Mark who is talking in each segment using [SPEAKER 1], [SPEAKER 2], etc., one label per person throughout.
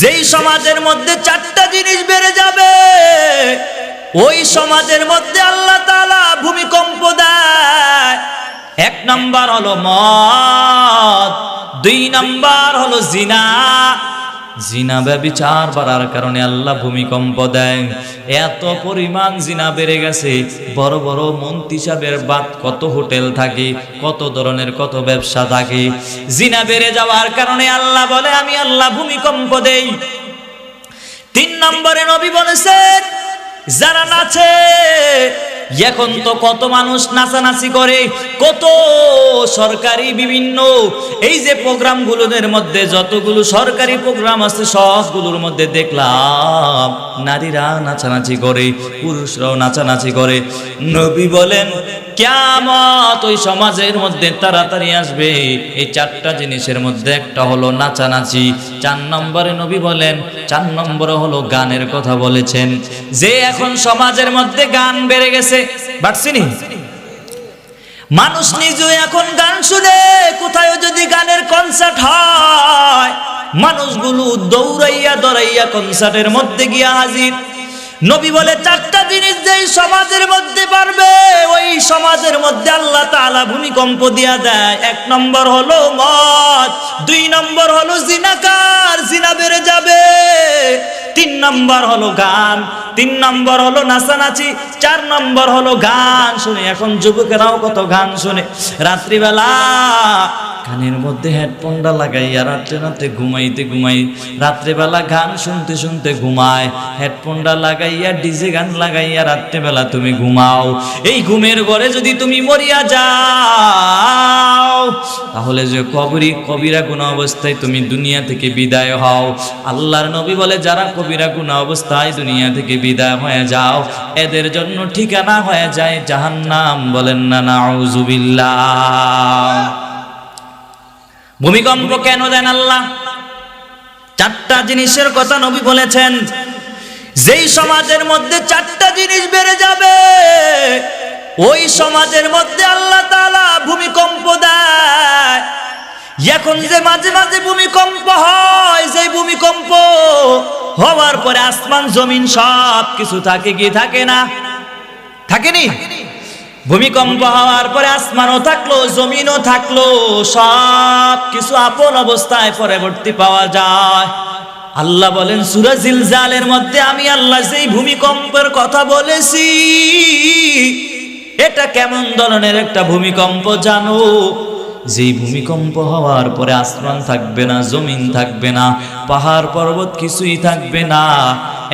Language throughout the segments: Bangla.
[SPEAKER 1] যেই সমাজের মধ্যে চারটা জিনিস বেড়ে যাবে, ওই সমাজের মধ্যে আল্লাহ তালা ভূমিকম্প দেয়। এক নাম্বার হলো মদ, দুই নাম্বার হলো জিনা জিনা ব্যবিচার বাড়ার কারণে আল্লাহ ভূমিকম্প দেয়। এত পরিমাণ জিনা বেড়ে গেছে, বড় বড় মন্ত্রী সাহেবের বাদ কত হোটেল থাকে, কত ধরনের কত ব্যবসা থাকে। জিনা বেড়ে যাওয়ার কারণে আল্লাহ বলে, আমি আল্লাহ ভূমিকম্প দেই। তিন নম্বরে নবী বলেছেন, যারা নাচে এখন তো কত মানুষ নাচানাচি করে, কত সরকারি বিভিন্ন, এই যে প্রোগ্রামগুলোদের মধ্যে যতগুলো সরকারি প্রোগ্রাম আছে, সবগুলোর মধ্যে দেখলাম নারীরা নাচানাচি করে, পুরুষরাও নাচানাচি করে। নবী বলেন কেমত ওই সমাজের মধ্যে তাড়াতাড়ি আসবে। এই চারটা জিনিসের মধ্যে একটা হলো নাচানাচি, চার নম্বরে নবী বলেন, চার নম্বরে হলো গানের কথা বলেছেন। যে এখন সমাজের মধ্যে গান বেড়ে গেছে বাড়ছিনি মানুষ নিজে এখন গান শুনে, কোথায় যদি গানের কনসার্ট হয়? মানুষগুলো দৌড়াইয়া দৌড়াইয়া কনসার্টের মধ্যে গিয়া হাজির। নবী বলে, চারটা জিনিস যেই সমাজের মধ্যে পারবে, ওই সমাজের মধ্যে আল্লাহ তাআলা ভূমিকম্প দিয়া দেয়। এক নম্বর হলো মদ, দুই নম্বর হলো জিনাকার, জিনা বেড়ে যাবে। তিন নম্বর হলো গান, তিন নম্বর হলো নাচানাচি, চার নম্বর হলো গান শুনে। এখন যুবকেরাও কত গান শুনে। রাত্রিবেলা কানের মধ্যে হেডফোনটা লাগাইয়া রাত্রে রাত্রে ঘুমাইতে ঘুমাই। রাত্রেবেলা গান শুনতে শুনতে ঘুমায়। হেডফোনটা লাগাইয়া, ডিজে গান লাগাইয়া রাত্রেবেলা তুমি ঘুমাও। এই ঘুমের ঘরে যদি তুমি মরিয়া যাও, তাহলে যে কবরি কবিরা গুণ অবস্থায় তুমি দুনিয়া থেকে বিদায় হও। আল্লাহর নবী বলে, যারা কবিরা গুণ অবস্থায় দুনিয়া থেকে বিদায় হয়ে যাও। এদের জন্য ঠিকানা হয়ে যায় জাহান্নাম। বলেন না, নাউজুবিল্লাহ। ভূমিকম্প কেন দেন আল্লাহ? চারটা জিনিসের কথা নবী বলেছেন। যেই সমাজের মধ্যে চারটা জিনিস বেড়ে যাবে, ওই সমাজের মধ্যে আল্লাহ ভূমিকম্প দেয়। এখন যে মাঝে মাঝে ভূমিকম্প হয় সেই ভূমিকম্প হওয়ার পরে আসমান, জমিন সব কিছু থাকে কি থাকে না? থাকেনি? ভূমিকম্প হওয়ার পরে আসমানও থাকল, জমিনও থাকল, সব কিছু আপন অবস্থায় পরবর্তী পাওয়া যায়। আল্লাহ বলেন সুরাজিল জালের মধ্যে আমি আল্লাহ সেই ভূমিকম্পের কথা বলেছি, এটা কেমন ধরনের একটা ভূমিকম্প জানো? যেই ভূমিকম্প হওয়ার পরে আসমান থাকবে না, জমিন থাকবে না, পাহাড় পর্বত কিছুই থাকবে না,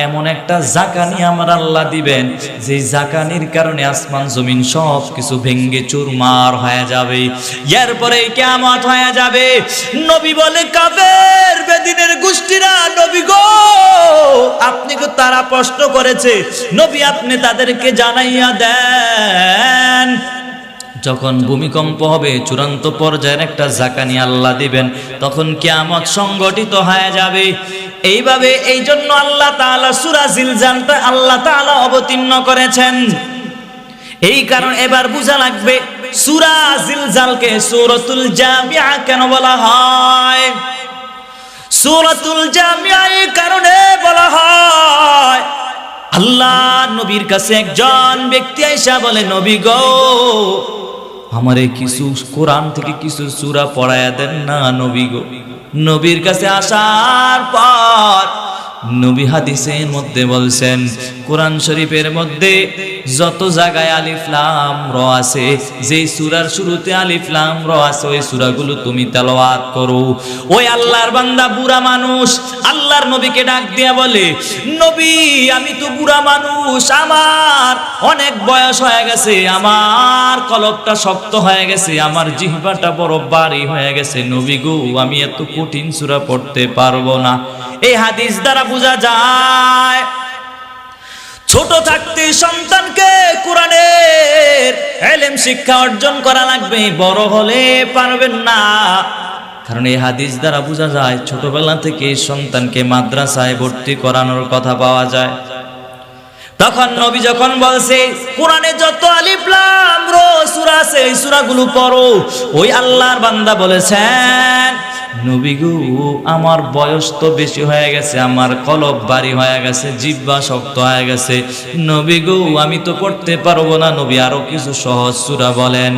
[SPEAKER 1] এমন একটা জাকানি আমার আল্লাহ দিবেন যে জাকানির কারণে আসমান, জমিন সব কিছু ভেঙ্গে চুরমার হয়ে যাবে। এরপরে কেমত হয়ে যাবে। নবী বলে কাবের বেদিনের গোষ্ঠীরা, নবী গো, আপনি গো তারা প্রশ্ন করেছে, নবী আপনি তাদেরকে জানাইয়া দেন। যখন ভূমিকম্প হবে, চূড়ান্ত পর্যায়ের একটা জাকানি আল্লাহ দিবেন, তখন কিয়ামত সংগঠিত হয়ে যাবে। এইভাবে এই জন্য আল্লাহ তাআলা সূরা জিলজালটা আল্লাহ তাআলা অবতীর্ণ করেছেন। এই কারণ এবার বোঝা লাগবে, সূরা জিলজালকে সূরাতুল জামিআ কেন বলা হয়? সূরাতুল জামিআ এই কারণে বলা হয় আল্লাহ নবীর কাছে একজন ব্যক্তি আইসা বলে নবী গো আমারে কিছু কোরআন থেকে কিছু সূরা পড়ায়া দেন না নবী গো। নবীর কাছে আসার পর নবী হাদিসের মধ্যে বলছেন, কোরআন শরীফের মধ্যে যত জায়গায় আলিফলাম র আছে, যেই সূরার শুরুতে আলিফলাম র আছে, ওই সূরাগুলো তুমি তেলাওয়াত করো। ওই আল্লাহর বান্দা বুড়া মানুষ, আল্লাহর নবীকে ডাক দিয়া বলে, নবী, আমি তো বুড়া মানুষ, আমার অনেক বয়স হয়ে গেছে, আমার কলবটা শক্ত হয়ে গেছে, আমার জিহ্বাটা বড় বাড়ি হয়ে গেছে। নবী গো, আমি এত কঠিন সূরা পড়তে পারব না। এই হাদিস দ্বারা বোঝা যায়, ছোট থাকতে সন্তানকে কোরআনের এলেম শিক্ষা অর্জন করা লাগবে, বড় হলে পারবেন না। কারণ এই হাদিস দ্বারা বোঝা যায়, ছোটবেলা থেকে সন্তানকে মাদ্রাসায় ভর্তি করানোর কথা পাওয়া যায়। তখন নবী যখন বলছে, কোরআনে যত আলিফলাম রো, সূরা আছে, এই সূরাগুলো পড়ো। ওই আল্লাহর বান্দা বলেছেন, নবী গো, আমার বয়স তো বেশি হয়ে গেছে, আমার কলব বাড়ি হয়ে গেছে জিব্বা শক্ত হয়ে গেছে। নবী গো, আমি তো পড়তে পারব না। নবী আরও কিছু সহজ সূরা বলেন।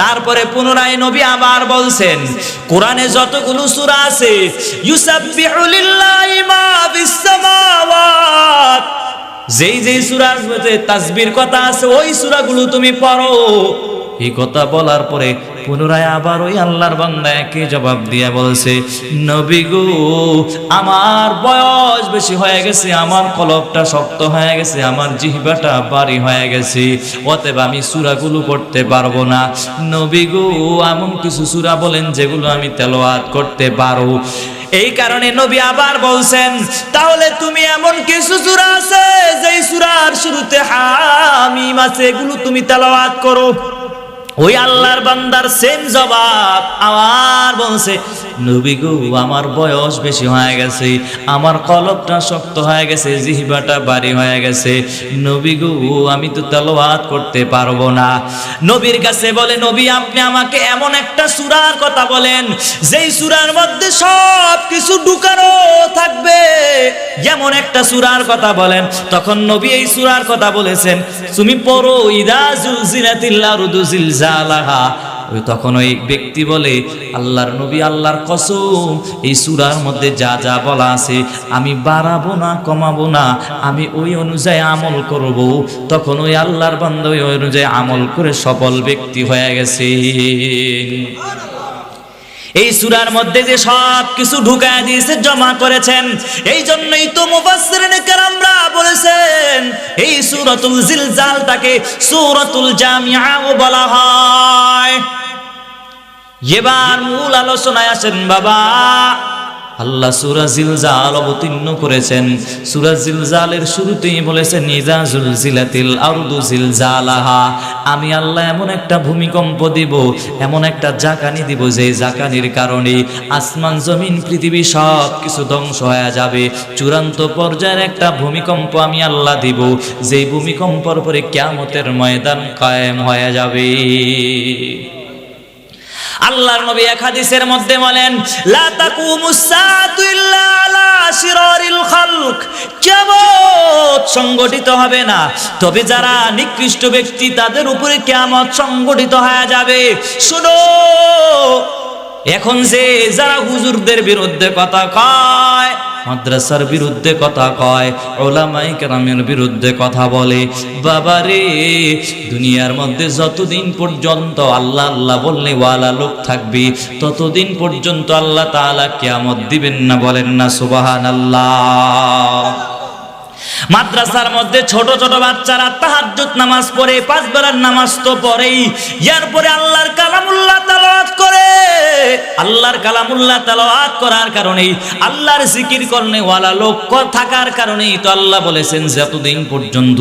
[SPEAKER 1] তারপরে পুনরায় নবী আবার বলছেন, কোরআনে যতগুলো সূরা আছে, ইউসাব্বিহু লিল্লাহি মা ফিস সামাওয়াত। যেই যেই সূরার মধ্যে তাসবির কথা আছে, ওই সূরাগুলো তুমি পড়ো। এই কথা বলার পরে পুনরায় আবার ওই আল্লাহর বান্দা একই জবাব দিয়ে বলছে, নবী গো, আমার বয়স বেশি হয়ে গেছে, আমার কলবটা শক্ত হয়ে গেছে, আমার জিহ্বাটা বাড়ি হয়ে গেছে, অতএব আমি সূরাগুলো পড়তে পারব না। নবী গো, এমন কিছু সূরা বলেন যেগুলো আমি তেলাওয়াত করতে পারো এই কারণে নবী আবার বলছেন, তাহলে তুমি এমন কিছু সুরা আছে, যেই সূরার শুরুতে হামিম আছে, এগুলো তুমি তেলাওয়াত করো। ওই আল্লাহর বান্দার সেম জবাব আবার বলছে, নবী গো, আমার বয়স বেশি হয়ে গেছে, আমার কলবটা শক্ত হয়ে গেছে, জিহবাটা বাড়ি হয়ে গেছে। নবী গো, আমি তো তেলাওয়াত করতে পারব না। নবীর কাছে বলে, নবী, আপনি আমাকে এমন একটা সূরার কথা বলেন, যেই সূরার মধ্যে সব কিছু ঢুকানো থাকবে। যেমন একটা সূরার কথা বলেন, তখন নবী এই সূরার কথা বলেছেন, তুমি পড়ো, ইদা জুলজিলাতিল আরদু জিলজালাহা ওই তখন ওই ব্যক্তি বলে, আল্লাহর নবী, আল্লাহর কসম, এই সুরার মধ্যে যা যা বলা আছে, আমি বাড়াবো না, কমাবো না, আমি ওই অনুযায়ী আমল করব। তখন ওই আল্লাহর বান্ধবী ওই অনুযায়ী আমল করে সফল ব্যক্তি হয়ে গেছে। এই সুরার মধ্যে যে সব কিছু ঢুকায় দিয়েছে, জমা করেছেন। এই জন্যই তো মুফাসসিরিনে কেরামরা বলেছেন, এই সূরাতুল জিলজালটাকে সূরাতুল জামিআও বলা হয়। এবার মূল আলোচনায় আসেন বাবা। আল্লাহ সুরা জিলজাল অবতীর্ণ করেছেন। সুরা জিলজালের শুরুতেই বলেছেন নিজা জুলজিলাতিল আরদু জিলজালাহা। আমি আল্লাহ এমন একটা ভূমিকম্প দিব, এমন একটা জাকানি দিব যে জাকানির কারণে আসমান, জমিন, পৃথিবী সব কিছু ধ্বংস হয়ে যাবে। চূড়ান্ত পর্যায়ের একটা ভূমিকম্প আমি আল্লাহ দিব, যেই ভূমিকম্পর পরে কিয়ামতের ময়দান কায়েম হয়ে যাবে। আল্লাহর নবী এক হাদিসের মধ্যে বলেন, লা তাকুমুস সাআতু ইল্লা আলা শিরারিল খালক। কিয়ামত সংগঠিত হবে না। তবে যারা নিকৃষ্ট ব্যক্তি তাদের উপরে কিয়ামত সংগঠিত হয়ে যাবে। শুনো এখন যে যারা হুজুরদের বিরুদ্ধে কথা কয়, মাদ্রাসার বিরুদ্ধে কথা কয় ওলামাই কেরামের বিরুদ্ধে কথা বলে, বাবা রে, দুনিয়ার মধ্যে যতদিন পর্যন্ত আল্লাহ আল্লাহ বললে ওয়ালা লোক থাকবে, ততদিন পর্যন্ত আল্লাহ তাআলা কিয়ামত দিবেন না বলেন না সুবাহান আল্লাহ মাদ্রাসার মধ্যে ছোট ছোট বাচ্চারা তাহাজ্জুদ নামাজ পড়ে পাঁচ বেলার নামাজ তো পড়েই। এরপরে আল্লাহর কালামুল্লাহ তালাওয়াত করে। আল্লাহর কালামুল্লাহ তালাওয়াত করার কারণেই, আল্লাহর জিকির করনে ওয়ালা লোক থাকার কারণেই তো আল্লাহ বলেছেন, যতদিন পর্যন্ত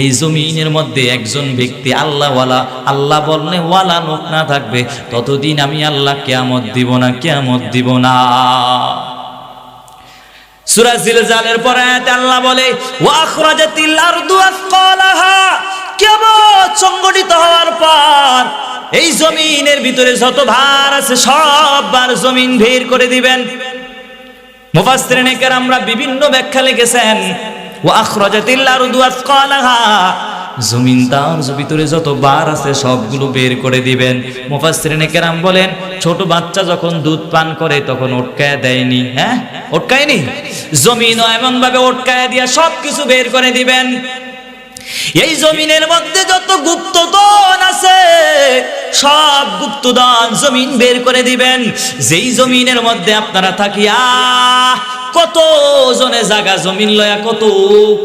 [SPEAKER 1] এই জমিনের মধ্যে একজন ব্যক্তি আল্লাহ ওয়ালা আল্লাহ বলনে ওয়ালা লোক না থাকবে, ততদিন আমি আল্লাহ কেয়ামত দিব না, কেয়ামত দিব না। সূরা জিলজালের পরে আল্লাহ বলে ওয়াখরাজাতিল আরদু আসকালাহা কিয়ামত সংগঠিত হওয়ার পর এই জমিনের ভিতরে যত ভার আছে, সব ভার জমিন ভের করে দিবেন। মুফাসসিরিনে কেরামরা বিভিন্ন ব্যাখ্যা লিখেছেন, ওয়া আখরাজাতিল আরদু আসকালাহা জমিন তার ভিতরে যত বার আছে সবগুলো বের করে দিবেন। মুফাসসিরিনে কেরাম বলেন, ছোট বাচ্চা যখন দুধ পান করে তখন ওটকায় দেয়নি। হ্যাঁ? ওটকায়নি? জমিনও এমন ভাবে ওটকায় দিয়া সবকিছু বের করে দিবেন। এই জমিনের মধ্যে যত গুপ্তধন আছে, সব গুপ্তধন জমিন বের করে দিবেন। যেই জমিনের মধ্যে আপনারা থাকিয়া কত জনে জাগা জমিন লয়া কত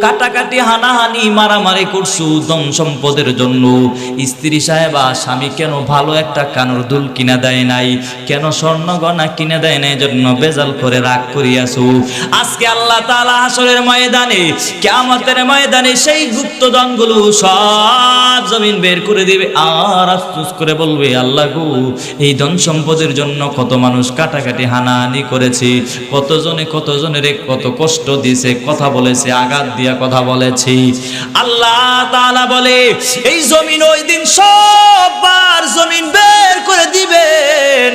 [SPEAKER 1] কাটাকাটি হানাহানি মারামারি করছু ধন সম্পদের জন্য। স্ত্রী সাহেবা স্বামী কেন ভালো একটা কানর দুল কিনা দেয় নাই? কেন স্বর্ণ গয়না কিনে দেয় নাই? জন্য বেজাল করে রাগ করিয়াছু। আজকে আল্লাহ তাআলা হাসরের ময়দানে, কিয়ামতের ময়দানে সেই গুপ্তধনগুলো সব জমিন বের করে দিবে। আর আফসোস করে বলবে, আল্লাহ গো, এই ধন সম্পদের জন্য কত মানুষ কাটাকাটি হানাহানি করেছে। কতজনে কতজনের কত কষ্ট দিয়েছে কথা বলেছে, আঘাত দিয়া কথা বলেছি। আল্লাহ তাআলা বলে, এই জমিন ওই দিন সববার জমিন বের করে দিবেন।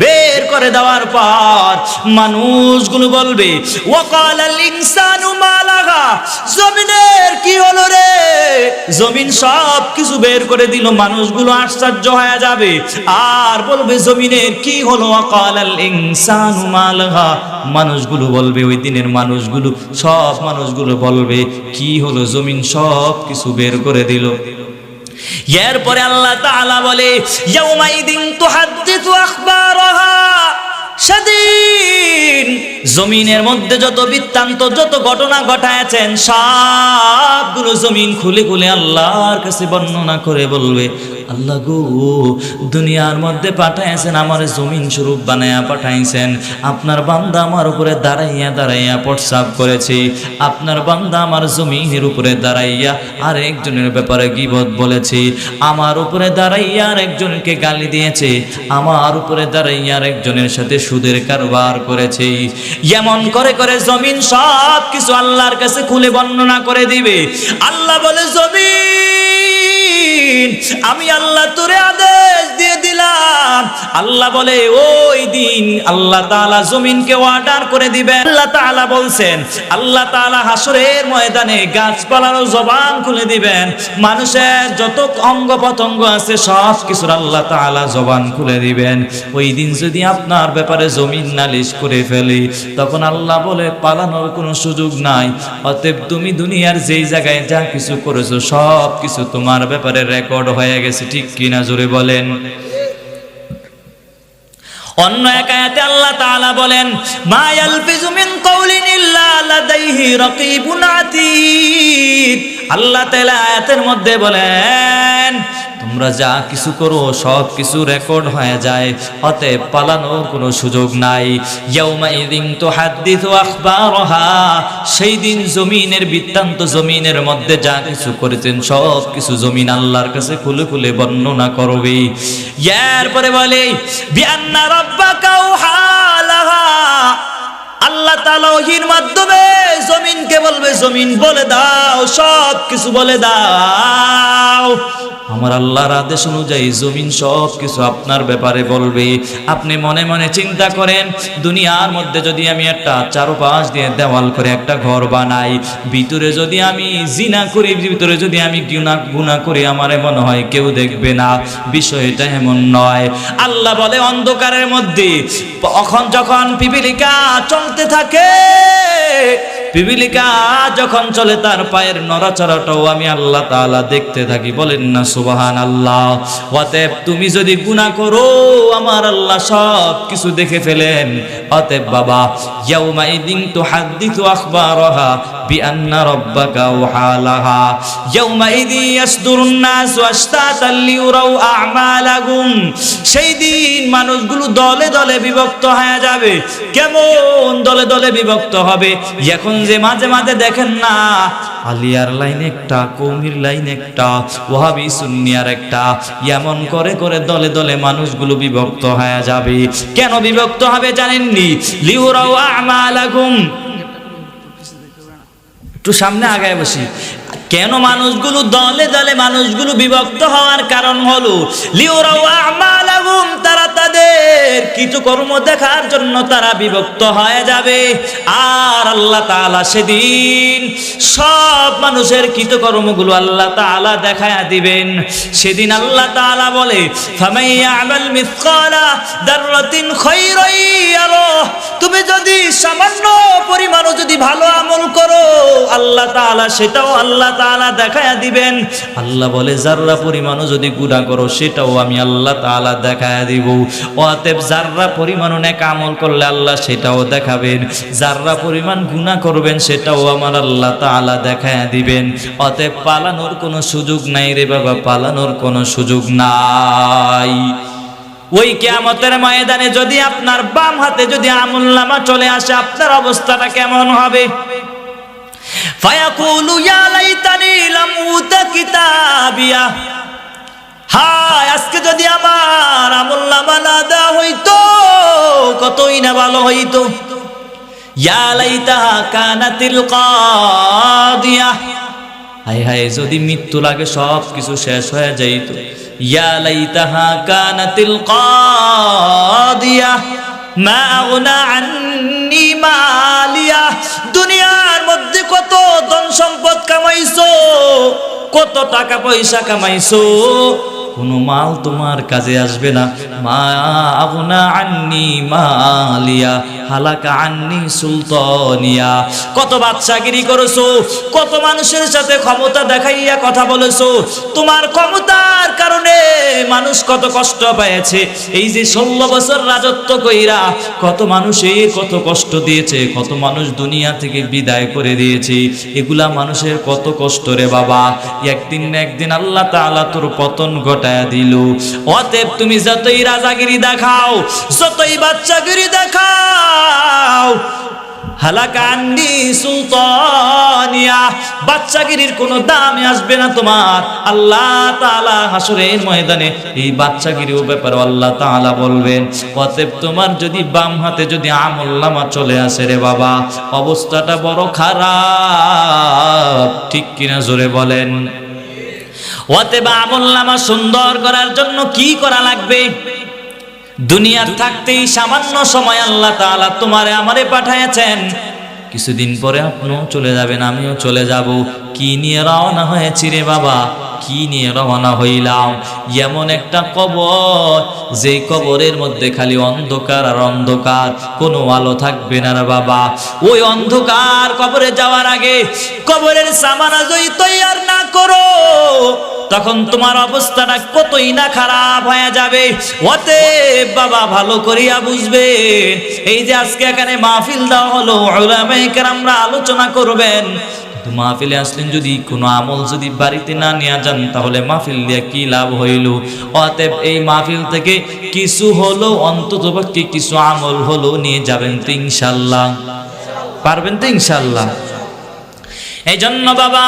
[SPEAKER 1] বের করে দেওয়ার পর মানুষগুলো বলবে ওয়াকালাল ইনসানু মালাহা, জমিনের কি হলো রে? জমিন সব কিছু বের করে দিল, মানুষগুলো আশ্চর্য হয়ে যাবে। আর বলবে, জমিনের কি হলো? ওয়াকালাল ইনসানু মালাহা। মানুষগুলো বলবে, ওই দিনের মানুষগুলো, সব মানুষগুলো বলবে, কি হলো? জমিন সব কিছু বের করে দিল। এরপরে আল্লাহ তাআলা বলে, ইয়াউমাইদিন তুহাদ্দিসু আখবারহা। সেদিন জমিনের মধ্যে যত বৃত্তান্ত, যত ঘটনা ঘটায়ছেন সবগুলো জমিন খুলে খুলে আল্লাহর কাছে বর্ণনা করে বলবে আল্লাহ গো, দুনিয়ার মধ্যে পাঠাইছেন, আমার জমিন স্বরূপ বানায়া পাঠাইছেন। আপনার বান্দা আমার উপরে দাঁড়াইয়া দাঁড়াইয়া প্রস্রাব করেছে। আপনার বান্দা আমার জমিনের উপরে দাঁড়াইয়া আর একজনের ব্যাপারে গিবত বলেছে। আমার উপরে দাঁড়াইয়া আর একজনকে গালি দিয়েছে। আমার উপরে দাঁড়াইয়া আর একজনের সাথে সুদের কারবার করেছে। এমন করে করে জমিন সব কিছু আল্লাহর কাছে খুলে বর্ণনা করে দিবে। আল্লাহ বলে, জমিন আমি আল্লাহ তোরে আদেশ দিয়ে আল্লাহ বলে, ওই দিন আল্লাহ জমিনকে অর্ডার করে আল্লাহ বলছেন, আল্লাহ হাসরের ময়দানে জবান খুলে দিবেন। মানুষের যত অঙ্গ প্রত্যঙ্গ আছে, সব কিছুর আল্লাহ জবান খুলে দিবেন। ওই দিন যদি আপনার ব্যাপারে জমিন নালিশ করে ফেলি, তখন আল্লাহ বলে, পালানোর কোনো সুযোগ নাই। অতএব তুমি দুনিয়ার যেই জায়গায় যা কিছু করেছ, সব কিছু তোমার ব্যাপারে রেকর্ড হয়ে গেছে। ঠিক কিনা জোরে বলেন। অন্য এক আয়াতে আল্লাহ তাআলা বলেন, মা ইয়ালফিজু মিন কওলিন ইল্লা লাদাইহি রাকিবুন আতীদ। আল্লাহ তাআলা আয়াতের মধ্যে বলেন তোমরা যা কিছু করো, সব কিছু রেকর্ড হয়ে যায়। অতএব পালানোর কোনো সুযোগ নাই। সেই দিন জমিনের, বৃত্তান্ত জমিনের মধ্যে যা কিছু করেছেন, সব কিছু জমিন আল্লাহর কাছে খুলে খুলে বর্ণনা করবে। এরপরে বলে আল্লাহ তাআলা ওহির মাধ্যমে জমিনকে বলবে, জমিন বলে দাও, সব কিছু বলে দাও। আমার আল্লাহর আদেশ অনুযায়ী জমিন সব কিছু আপনার ব্যাপারে বলবে। আপনি মনে মনে চিন্তা করেন, দুনিয়ার মধ্যে যদি আমি একটা চারোপাশ দিয়ে দেওয়াল করে একটা ঘর বানাই, ভিতরে যদি আমি জিনা করি, ভিতরে যদি আমি গুণা গুণা করি, আমার মনে হয় কেউ দেখবে না। বিষয়টা এমন নয়। আল্লাহ বলে, অন্ধকারের মধ্যে এখন যখন পিপিলিকা চলতে থাকে পিপিলিকা যখন চলে তার পায়ের নড়াচড়াটাও আমি আল্লাহ তাআলা দেখতে থাকি। বলেন না সুবাহান আল্লাহ অতএব তুমি যদি গুনাহ করো, আমার আল্লাহ সব কিছু দেখে ফেলেন। অতএব বাবা ইয়াউমাইদিন তুহাদ্দিসু আখবারাহা বিআন্না রাব্বাকা ওয়াহালাহা। ইয়াউমাইদি ইয়াসদুরুন নাসু আশতাতান লিউরাউ আ'মালাহুম। সেই দিন মানুষগুলো দলে দলে বিভক্ত হয়ে যাবে। কেমন দলে দলে বিভক্ত হবে? এখন যে মাঝে মাঝে দেখেন না আলিয়ার লাইন একটা, কৌমির লাইন একটা ওহাবি সুন্নিয়ার একটা, এমন করে করে দলে দলে মানুষগুলো বিভক্ত হয়ে যাবে। কেন বিভক্ত হবে জানেননি? লিউরাও আমালাকুম। একটু সামনে আগায় বসি। কেন মানুষগুলো দলে দলে মানুষগুলো বিভক্ত হওয়ার কারণ হলো তারা তাদের কিছু কর্ম দেখার জন্য তারা বিভক্ত হয়ে যাবে। আর আল্লাহ তাআলা সেদিন সব মানুষের কৃতকর্মগুলো আল্লাহ তাআলা দেখায়া দিবেন। সেদিন আল্লাহ তাআলা বলে ফামাইয়ামাল মিসকালা দাররাতিন তুমি যদি সামান্য পরিমাণও যদি ভালো আমল করো, আল্লাহ তাআলা সেটাও আল্লাহ তাআলা দেখায়া দিবেন। আল্লাহ বলে জাররা পরিমাণও যদি গুনাহ করো, সেটাও আমি আল্লাহ তাআলা দেখায়া দিব। অতএব জাররা পরিমাণও নেক আমল করলে আল্লাহ সেটাও দেখাবেন। জাররা পরিমাণ গুনাহ করবেন, সেটাও আমার আল্লাহ তাআলা দেখায়া দিবেন। অতএব পালানোর কোনো সুযোগ নাই রে বাবা, পালানোর কোনো সুযোগ নাই। ওই কেয়ামতের ময়দানে যদি আপনার বাম হাতে যদি আমুল নামা চলে আসে, আপনার অবস্থাটা কেমন হবে? হায়, আজকে যদি আমার হইতো, কতই না ভালো হইতো। হায় হায়, যদি মৃত্যু লাগে সব কিছু শেষ হয়ে যাইত। ইয়া লাইতাহা কানাতিল কাদিয়া, মা আগনা আন্নি মালিয়া। দুনিয়ার মধ্যে কত ধন সম্পদ কামাইছো, কত টাকা পয়সা কামাইছো। কোনো মাল তোমার কাজে আসবে না। মা আগুনা আন্নি মালিয়া, হালাকা আন্নি সুলতানিয়া। কত বাদশাগিরি করেছ, কত মানুষের সাথে ক্ষমতা দেখাইয়া কথা বলেছ। তোমার ক্ষমতার কারণে মানুষ কত কষ্ট পেয়েছে। এই যে ষোলো বছর রাজত্ব কইরা কত মানুষের কত কষ্ট দিয়েছে, কত মানুষ দুনিয়া থেকে বিদায় করে দিয়েছে। এগুলা মানুষের কত কষ্ট রে বাবা। একদিন না একদিন আল্লাহ তাআলা তোর পতন ঘটায়া দিল। অতএব তুমি যতই রাজাগিরি দেখাও, যতই বাচ্চাগিরি দেখাও হালাকান্নি সুলতানিয়া, বাচ্চাগিরির কোনো দামে আসবে না তোমার। আল্লাহ হাসরের ময়দানে এই আল্লাহ বলবেন, অতএব তোমার যদি বাম হাতে যদি আমল্লামা চলে আসে রে বাবা, অবস্থাটা বড় খারাপ। ঠিক কিনা জোরে বলেন। অতএব আমল্লামা সুন্দর করার জন্য কি করা লাগবে? দুনিয়ার থাকতেই সামান্য সময় আল্লাহ তাআলা তোমারে আমারে পাঠাইয়াছেন কিছুদিন পরে আপনিও চলে যাবেন, আমিও চলে যাব। কি নিয়ে রওনা হয়েছি রে বাবা? কি নিয়ে রওনা হইলাম? এমন একটা কবর যে কবরের মধ্যে খালি অন্ধকার আর অন্ধকার, কোনো আলো থাকবে না রে বাবা। ওই অন্ধকার কবরে যাওয়ার আগে কবরের সামানা যদি তৈয়ার না করো তখন তোমার অবস্থাটা কতই না খারাপ হয়ে যাবে। ওতে বাবা ভালো করিয়া বুঝবে। এই যে আজকে এখানে মাহফিল দেওয়া হলো কেরামরা আলোচনা করবেন। মাহফিলে আসলেন যদি কোনো আমল যদি বাড়িতে না নিয়ে যান, তাহলে মাহফিল দিয়ে কি লাভ হইল? অতএব এই মাহফিল থেকে কিছু হলো, অন্তত কিছু আমল হলো, নিয়ে যাবেন তো ইনশাল্লাহ পারবেন তো ইনশাল্লাহ এই জন্য বাবা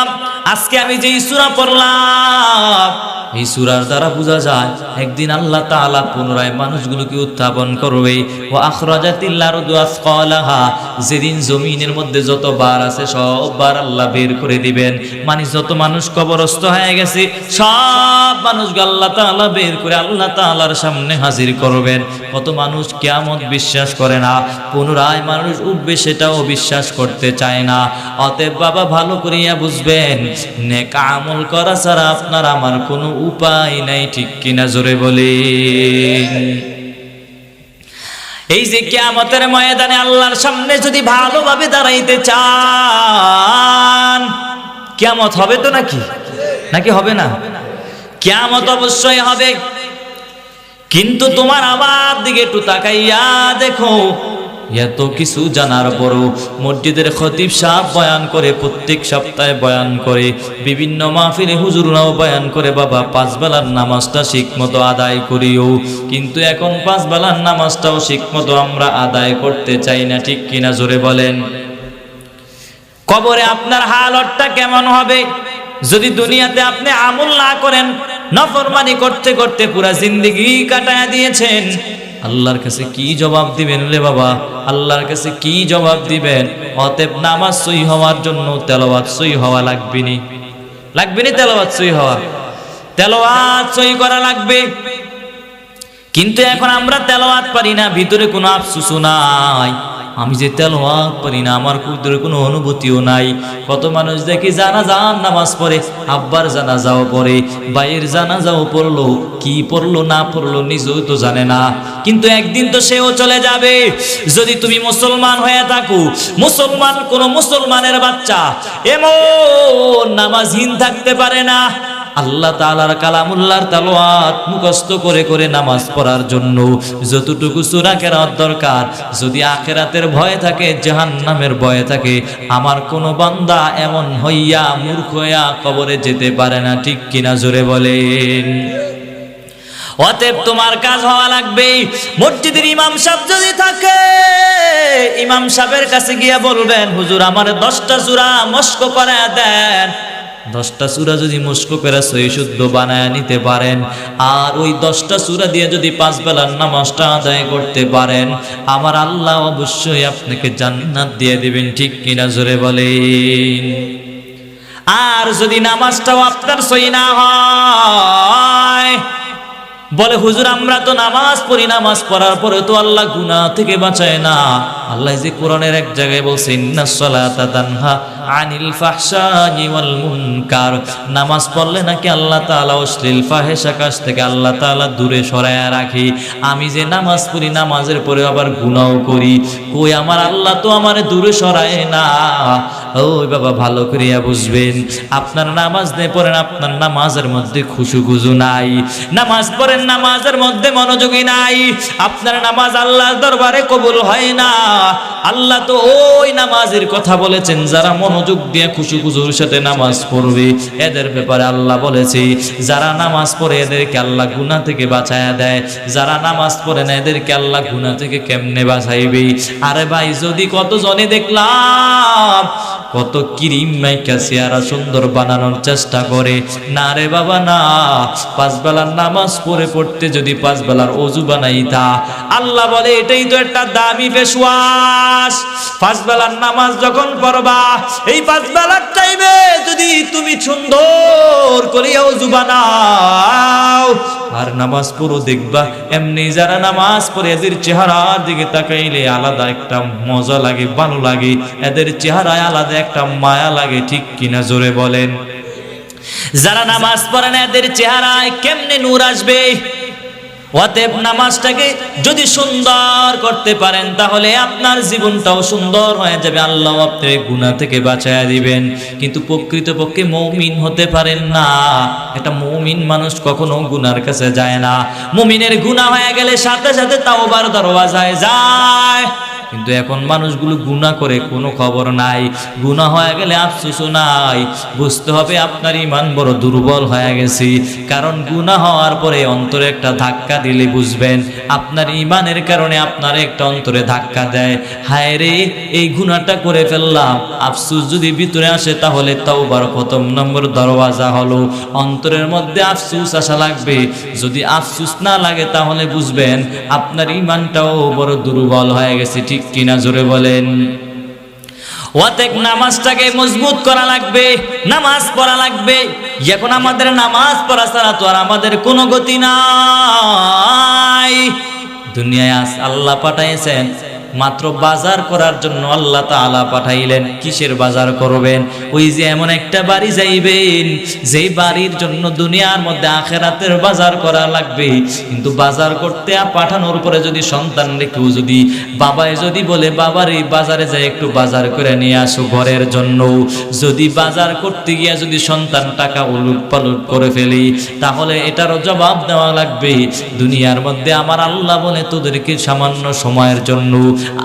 [SPEAKER 1] আজকে আমি যে সুরা পড়লাম এই সুরার দ্বারা বোঝা যায়, একদিন আল্লাহ তাআলা পুনরায় মানুষগুলোকে উত্থাপন করবে। ও আখরাজাতিল্লাহ আসকালাহা, যেদিন জমিনের মধ্যে যত বার আছে সব বার আল্লাহ বের করে দিবেন। মানে যত মানুষ কবরস্থ হয়ে গেছে, সব মানুষ আল্লাহ তাআলা বের করে আল্লাহ তাআলার সামনে হাজির করবেন। কত মানুষ কিয়ামত বিশ্বাস করে না, পুনরায় মানুষ উঠবে সেটাও বিশ্বাস করতে চায় না। অতএব বাবা ভালো করিয়া বুঝবেন, নেক আমল করা ছাড়া আপনার আমার কোনো উপায় নাই, ঠিক কিনা জোরে বলে। এই যে কিয়ামতের ময়দানে আল্লাহর সামনে যদি ভালোভাবে দাঁড়াইতে চান, কিয়ামত হবে তো নাকি? নাকি হবে না? কিয়ামত অবশ্যই হবে। কিন্তু তোমার আমার দিকে একটু তাকাইয়া দেখো এত কিছু জানার পরও মসজিদের খতিব সাহ বয়ান করে, প্রত্যেক সপ্তাহে বয়ান করে। বিভিন্ন মাহফিলে হুজুররাও বয়ান করে, বাবা, পাঁচ বেলার নামাজটা ঠিকমতো আদায় করিও। কিন্তু এখন পাঁচ বেলার নামাজটাও ঠিকমতো আমরা আদায় করতে চাই না, ঠিক কিনা জোরে বলেন? কবরে আপনার হালতটা কেমন হবে? যদি দুনিয়াতে আপনি আমল না করেন, নফরমানি করতে করতে পুরা জিন্দগি কাটায় দিয়েছেন। আল্লাহর কাছে কি জবাব দিবেন রে বাবা? আল্লাহর কাছে কি জবাব দিবেন? অতএব নামাজ সই হওয়ার জন্য তেলাওয়াত সই হওয়া লাগবেনি। লাগবে নি তেলাওয়াত সই হওয়া? তেলাওয়াত সই করা লাগবে। কিন্তু এখন আমরা তেলাওয়াত পারি না, ভিতরে কোনো আফসুসও নাই। আমি যে তেলাওয়াত পারি না, আমার ভিতরে কোনো অনুভূতিও নাই। কত মানুষ দেখি জানা যান নামাজ পড়ে, আব্বার জানা যাও পড়ে, বাইয়ের জানা যাও পড়ল, কি পড়ল না পড়ল নিজেও তো জানে না। কিন্তু একদিন তো সেও চলে যাবে। যদি তুমি মুসলমান হয়ে থাকো, মুসলমান কোন মুসলমানের বাচ্চা, এমন নামাজহীন থাকতে পারে না। আল্লাহ তালার কালামুল্লাহর তালোয়াত মুখস্থ করে করে নামাজ পড়ার জন্য যতটুকু সুরা কেরাত দরকার, যদি আখেরাতের ভয় থাকে, জাহান্নামের ভয় থাকে, আমার কোনো বান্দা এমন হইয়া মূর্খ হইয়া কবরে যেতে পারে না, ঠিক কিনা জোরে বলেন। অতএব তোমার কাজ হওয়া লাগবে, মসজিদের ইমাম সাহেব যদি থাকে, ইমাম সাহেবের কাছে গিয়া বলবেন, হুজুর, আমার দশটা চূড়া মস্ক করে দেন। দশটা সুরা যদি মুস্কো পেরা সই শুদ্ধ বানায় নিতে পারেন, আর ওই দশটা সুরা দিয়ে যদি পাঁচ বেলার নামাজটা আদায় করতে পারেন, আমার আল্লাহ অবশ্যই আপনাকে জান্নাত দিয়ে দেবেন, ঠিক কিনা জোরে বলেন। আর যদি নামাজটাও আপনার সই না হয় বলে, হুজুর, আমরা তো নামাজ পড়ি, নামাজ পড়ার পরে তো আল্লাহ গুনাহ থেকে বাঁচায় না। আল্লাহ যে কোরআনের এক জায়গায় বলছে আনিল ওয়াল মুনকার। নামাজ পড়লে নাকি আল্লাহ তাআলা অশ্লীল ফাহেশা কাজ থেকে আল্লাহ তাআলা দূরে সরায়া রাখে। আমি যে নামাজ পড়ি, নামাজের পরে আবার গুনাহও করি। কই, আমার আল্লাহ তো আমার দূরে সরায় না। ওই বাবা ভালো করিয়া বুঝবেন। আপনার নামাজ দিয়ে পড়েন, আপনার নামাজের মধ্যে খুশু খুজু নাই। নামাজ পড়েন, নামাজের মধ্যে মনোযোগী নাই। আপনার নামাজ আল্লাহর দরবারে কবুল হয় না। আল্লাহ তো ওই নামাজের কথা বলেছেন, যারা মনোযোগ দিয়ে খুশু খুজুর সাথে নামাজ পড়বে, এদের ব্যাপারে আল্লাহ বলেছে, যারা নামাজ পড়ে এদেরকে আল্লাহ গুনাহ থেকে বাঁচায়া দেয়। যারা নামাজ পড়ে না, এদেরকে আল্লাহ গুনাহ থেকে কেমনে বাঁচাইবে? আরে ভাই, যদি কত জনে দেখলাম কত কিরিম মাইকা চেহারা সুন্দর বানানোর চেষ্টা করে। না রে বাবা, না। পাঁচ বেলার নামাজ পড়ে পড়তে যদি পাঁচ বেলার অজু বানাইতা আল্লাহ বলে, এটাই তো একটা দামি ফেসওয়াশ পাঁচ বেলার নামাজ যখন পড়বা, এই পাঁচ বেলার টাইমে যদি তুমি সুন্দর করিয়া অজু বানাও, আর নামাজ পড়ো দেখবা, এমনি যারা নামাজ পড়ে, এদের চেহারার দিকে তাকাইলে আলাদা একটা মজা লাগে, ভালো লাগে। এদের চেহারায় আলাদা একটা মায়া লাগে, ঠিক কিনা জোরে বলেন। যারা নামাজ পড়ে না, এদের চেহারায় কেমনে নূর আসবে? অতএব নামাজটাকে যদি সুন্দর করতে পারেন, তাহলে আপনার জীবনটাও সুন্দর হয়ে যাবে। আল্লাহ আপনাকে গুণা থেকে বাঁচায়া দিবেন। কিন্তু প্রকৃতপক্ষে মৌমিন হতে পারেন না। একটা মৌমিন মানুষ কখনো গুনার কাছে যায় না। মুমিনের গুণা হয়ে গেলে সাথে সাথে তাও বার দরওয়াজায় যায়। কিন্তু এখন মানুষগুলো গুণা করে কোনো খবর নাই। গুণা হয়ে গেলে আফসোসও নাই। বুঝতে হবে আপনার ইমান বড় দুর্বল হয়ে গেছে। কারণ গুণা হওয়ার পরে অন্তরে একটা ধাক্কা দিলে বুঝবেন, আপনার ইমানের কারণে আপনার একটা অন্তরে ধাক্কা দেয়। হায় রে, এই গুণাটা করে ফেললাম। আফসুস যদি ভিতরে আসে তাহলে তাও তাওবার প্রথম নম্বর দরওয়াজা হলো। অন্তরের মধ্যে আফসুস আসা লাগবে। যদি আফসুস না লাগে তাহলে বুঝবেন, আপনার ইমানটাও বড় দুর্বল হয়ে গেছে, ঠিক কিনা জোরে বলেন। অতএব নামাজটাকে মজবুত করা লাগবে, নামাজ পড়া লাগবে। এখন আমাদের নামাজ পড়া ছাড়া তো আর আমাদের কোনো গতি নাই। দুনিয়ায় আস, আল্লাহ পাঠাইছেন। মাত্র বাজার করার জন্য আল্লাহ তাআলা পাঠাইলেন, কিসের বাজার করবেন? ওই যে এমন একটা বাড়ি যাইবেন, যেই বাড়ির জন্য দুনিয়ার মধ্যে আখেরাতের বাজার করা লাগবে। কিন্তু বাজার করতে পাঠানোর পরে যদি সন্তান কেউ যদি, বাবায় যদি বলে, বাবার এই বাজারে যাই, একটু বাজার করে নিয়ে আসো ঘরের জন্য। যদি বাজার করতে গিয়া যদি সন্তান টাকা উলুট পালুট করে ফেলি, তাহলে এটারও জবাব দেওয়া লাগবে, দুনিয়ার মধ্যে আমার আল্লাহ বলে তোদেরকে সামান্য সময়ের জন্য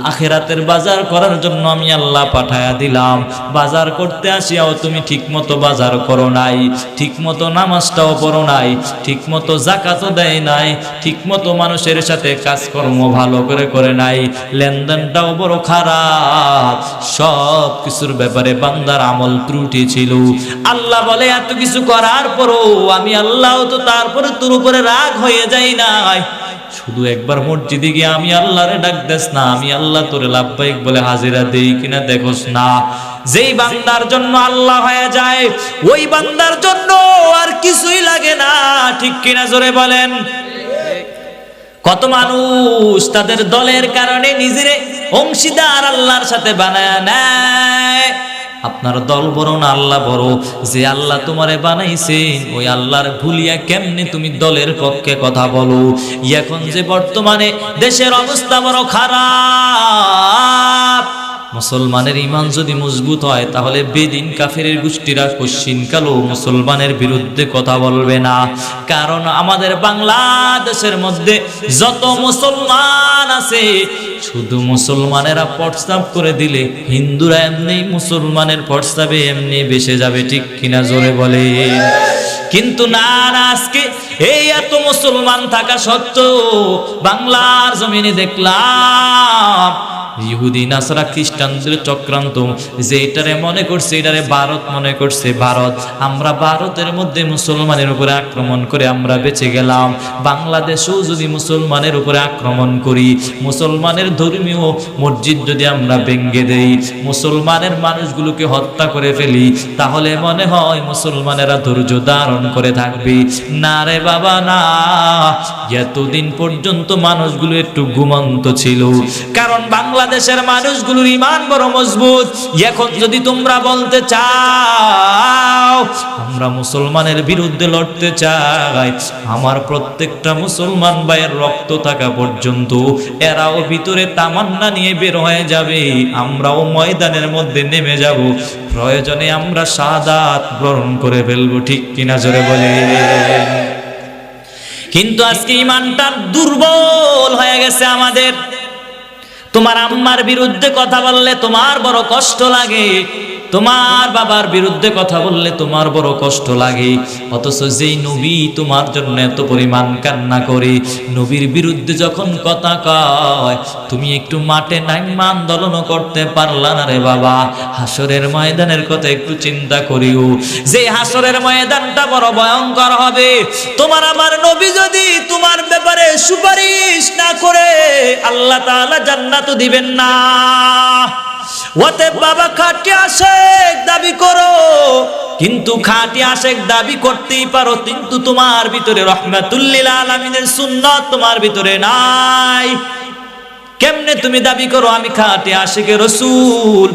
[SPEAKER 1] আখেরাতের বাজার করার জন্য আমি আল্লাহ পাঠায়া দিলাম। বাজার করতে আসিয়াও তুমি ঠিকমতো বাজার করো নাই, ঠিকমতো নামাজটাও পড়ো নাই, ঠিকমতো জাকাতও দেয় নাই, ঠিকমতো মানুষের সাথে কাজকর্ম ভালো করে করে নাই। লেনদেনটাও বড় খারাপ, সব কিছুর ব্যাপারে বান্দার আমল ত্রুটি ছিল। আল্লাহ বলে, এত কিছু করার পরও আমি আল্লাহ তো তারপরে তোর উপরে রাগ হয়ে যাই নাই। শুধু একবার মসজিদে গিয়ে আমি আল্লাহরে ডাক দেস না, আমি আল্লাহ তোরে লাভবাহিক বলে হাজিরা দেই কিনা দেখোস না। যেই বান্দার জন্য আল্লাহ হয়ে যায়, ওই বান্দার জন্য আর কিছুই লাগে না। ঠিক কিনা জোরে বলেন। কত মানুষ তাদের দলের কারণে নিজেরে অংশীদার আল্লাহর সাথে বানায় নেয়। আপনার দল বড় না আল্লাহ বড়? যে আল্লাহ তোমারে বানাইছে, ওই আল্লাহর ভুলিয়া কেমনে তুমি দলের পক্ষে কথা বলো? এখন যে বর্তমানে দেশের অবস্থা বড় খারাপ। মুসলমানের ইমান যদি মজবুত হয়, তাহলে বেদিন কাফের গোষ্ঠীরা কশ্চিন কালো মুসলমানের বিরুদ্ধে কথা বলবে না। কারণ আমাদের বাংলাদেশের মধ্যে যত মুসলমান আছে, শুধু মুসলমানেরা প্রস্তাব করে দিলে হিন্দুরা এমনি, মুসলমানের প্রস্তাবে এমনি বেসে যাবে, ঠিক কিনা জোরে বলে কিন্তু না, আজকে এই এত মুসলমান থাকা সত্ত্বেও বাংলার জমিনে দেখলাম ইহুদি, নাসারা খ্রিস্টানদের চক্রান্ত। যে এটারে মনে করছে, এটারে ভারত মনে করছে, ভারত। আমরা ভারতের মধ্যে মুসলমানের উপরে আক্রমণ করে আমরা বেঁচে গেলাম। বাংলাদেশেও যদি মুসলমানের উপরে আক্রমণ করি, মুসলমানের ধর্মীয় মসজিদ যদি আমরা ভেঙ্গে দেই, মুসলমানের মানুষগুলোকে হত্যা করে ফেলি, তাহলে মনে হয় মুসলমানেরা ধৈর্য ধারণ করে থাকবে। না রে বাবা, না। এতদিন পর্যন্ত মানুষগুলো একটু ঘুমন্ত ছিল। কারণ বাংলাদেশের মানুষগুলোর ইমান বড় মজবুত। এখন যদি তোমরা বলতে চাও, আমরা মুসলমানের বিরুদ্ধে লড়তে চাই। আমার প্রত্যেকটা মুসলমান ভাইয়ের রক্ত থাকা পর্যন্ত এরাও ভিতরে তামান্না নিয়ে বের হয়ে যাবে। আমরাও ময়দানের মধ্যে নেমে যাব। প্রয়োজনে আমরা সাদাত গ্রহণ করে ফেলব, ঠিক কিনা জোরে বলে? কিন্তু আজকে ইমানটা দুর্বল হয়ে গেছে আমাদের। তোমার আম্মার বিরুদ্ধে কথা বললে তোমার বড় কষ্ট লাগে। তোমার বাবার বিরুদ্ধে কথা বললে তোমার বড় কষ্ট লাগে। অথচ যেই নবী তোমার জন্য এত পরিমাণ কান্না করে, নবীর বিরুদ্ধে যখন কথা কয়, তুমি একটু মাঠে নাইমা আন্দোলনও করতে পারলা না রে বাবা। হাসরের ময়দানের কথা একটু চিন্তা করিও। যে হাসরের ময়দানটা বড় ভয়ঙ্কর হবে, তোমার আমার নবী যদি তোমার ব্যাপারে সুপারিশ না করে, আল্লাহ তাআলা জান্নাতও দিবেন না। ওতে বাবা খাটি আশেক দাবি করো। কিন্তু খাটি আশেক দাবি করতেই পারো, কিন্তু তোমার ভিতরে রহমাতুল্লিল আলামিনের সুন্নাত তোমার ভিতরে নাই। কেমনে তুমি দাবি করো, আমি খাটি আশেকে রসুল?